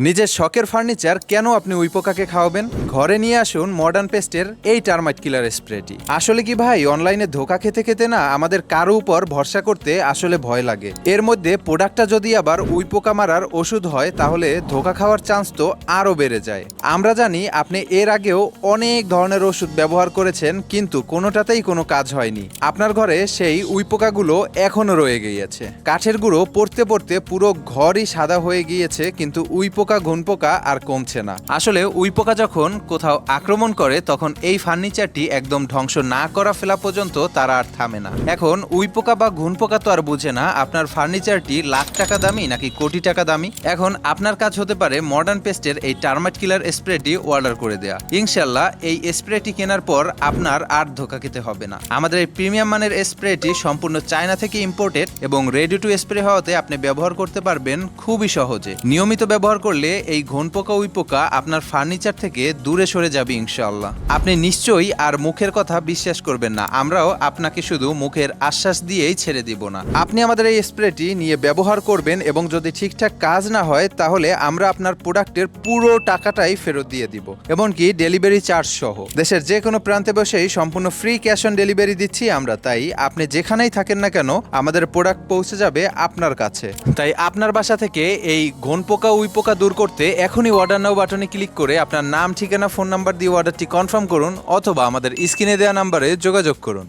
নিজের শখের ফার্নিচার কেন আপনি উই পোকাকে খাওয়াবেন? ঘরে নিয়ে আসুন মডার্ন পেস্টের এই টার্মাইট কিলার স্প্রেটি আসলে কি ভাই অনলাইনে ধোকা খেতে খেতে না আমাদের কারও উপর ভরসা করতে আসলে ভয় লাগে। এর মধ্যে প্রোডাক্টটা যদি আবার উই পোকা মারার ওষুধ হয়, তাহলে ধোকা খাওয়ার চান্স তো আরও বেড়ে যায়। আমরা জানি আপনি এর আগেও অনেক ধরনের ওষুধ ব্যবহার করেছেন, কিন্তু কোনোটাতেই কোনো কাজ হয়নি। আপনার ঘরে সেই উই পোকাগুলো এখনও রয়ে গিয়েছে। কাঠের গুঁড়ো পড়তে পড়তে পুরো ঘরই সাদা হয়ে গিয়েছে, কিন্তু উই পোকা ঘুন পোকা আর কমছে না। আসলে উই পোকা যখন কোথাও আক্রমণ করে, তখন এই ফার্নিচারটি একদম ধ্বংস না করা ফেলা পর্যন্ত তারা আর থামে না। এখন উই পোকা বা ঘুন পোকা তো আর বুঝে না, আপনার ফার্নিচারটি লাখ টাকা দামি নাকি কোটি টাকা দামি? এখন আপনার কাজ হতে পারে মডার্ন পেস্টের এই টার্মাইট কিলার স্প্রেটি অর্ডার করে দেয়া। ইনশাল্লাহ এই স্প্রেটি কেনার পর আপনার আর ধোকা খেতে হবে না। আমাদের এই প্রিমিয়াম মানের স্প্রেটি সম্পূর্ণ চায়না থেকে ইম্পোর্টেড এবং রেডি টু স্প্রে হওয়াতে আপনি ব্যবহার করতে পারবেন খুবই সহজে। নিয়মিত ব্যবহার করলে এই ঘন পোকা উই পোকা আপনার ফার্নিচার থেকে দূরে সরে যাবে ইনশাল্লাহ আপনি নিশ্চয়ই আর মুখের কথা বিশ্বাস করবেন না। আমরাও আপনাকে শুধু মুখের আশ্বাস দিয়েই ছেড়ে দিব না। আপনি আমাদের এই স্প্রেটি নিয়ে ব্যবহার করবেন এবং যদি ঠিকঠাক কাজ না হয়, তাহলে আমরা আপনার প্রোডাক্টের পুরো টাকাটাই ফেরত দিয়ে দিব। এমনকি ডেলিভারি চার্জ সহ। দেশের যে কোনো প্রান্তে বসেই সম্পূর্ণ ফ্রি ক্যাশ অন ডেলিভারি দিচ্ছি আমরা। তাই আপনি যেখানেই থাকেন না কেন, আমাদের প্রোডাক্ট পৌঁছে যাবে আপনার কাছে। তাই আপনার বাসা থেকে এই ঘন পোকা উই পোকা দূর করতে এখনই অর্ডার নাও বাটনে ক্লিক করে আপনার নাম, ঠিকানা ফোন নাম্বার দিয়ে অর্ডারটি কনফার্ম করুন অথবা আমাদের স্ক্রিনে দেওয়া নাম্বারে যোগাযোগ করুন।